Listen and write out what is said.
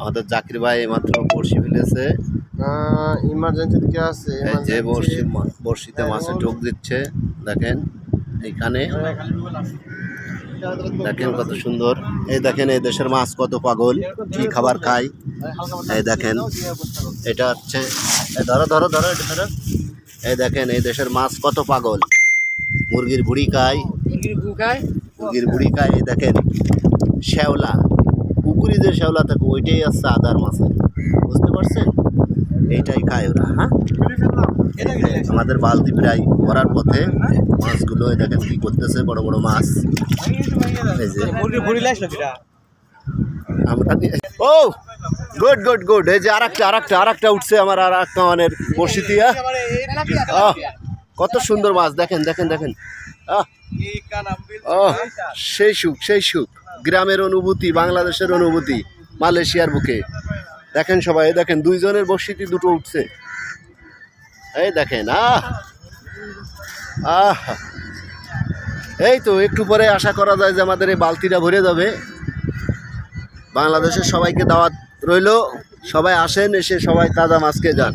আমাদের জাকির ভাই মাত্র বড়শি ফেলেছে। ইমার্জেন্সি দিকে আছে? যে বড়শি মা- বড়শিতে মাছে টোক দিচ্ছে দেখেন এইখানে। দেখেন কত সুন্দর। এই দেখেন এই দেশের মাছ কত পাগল কি খাবার খায়। এই দেখেন এটা হচ্ছে ধরো ধরো ধরো এটা ধরো। এই দেখেন এই দেশের মাছ কত পাগল। মুরগির ভুড়ি খায়। মুরগির ভুড়ি খায়? এই দেখেন শ্যাওলা পুকুরি যে শ্যাওলা থাকে ওইটাই আসছে আদার মাছে বুঝতে পারছেন? এইটাই খায় ওরা হ্যাঁ? আমাদের বালতি প্রায় করার পথে মাছগুলো দেখেন কি করতেছে বড় বড় মাছ। এই যে ও গুড গুড গুড এই যে আর একটা আরেকটা আরেকটা আরেকটা উঠছে আমার আর একটা মানে বড়শি দিয়া আহ, কত সুন্দর মাছ দেখেন দেখেন দেখেন। আহ, সেই সুখ সেই সুখ। গ্রামের অনুভূতি, বাংলাদেশের অনুভূতি মালয়েশিয়ার বুকে। দেখেন সবাই দেখেন, দুইজনের বর্ষিতি দুটো উঠছে। এই দেখেন, আহ! আহ! এই তো, একটু পরে আশা করা যায় যে আমাদের এই বালতিটা ভরে যাবে। বাংলাদেশের সবাইকে দাওয়াত রইল। সবাই আসেন, এসে সবাই তাজা মাছকে যান।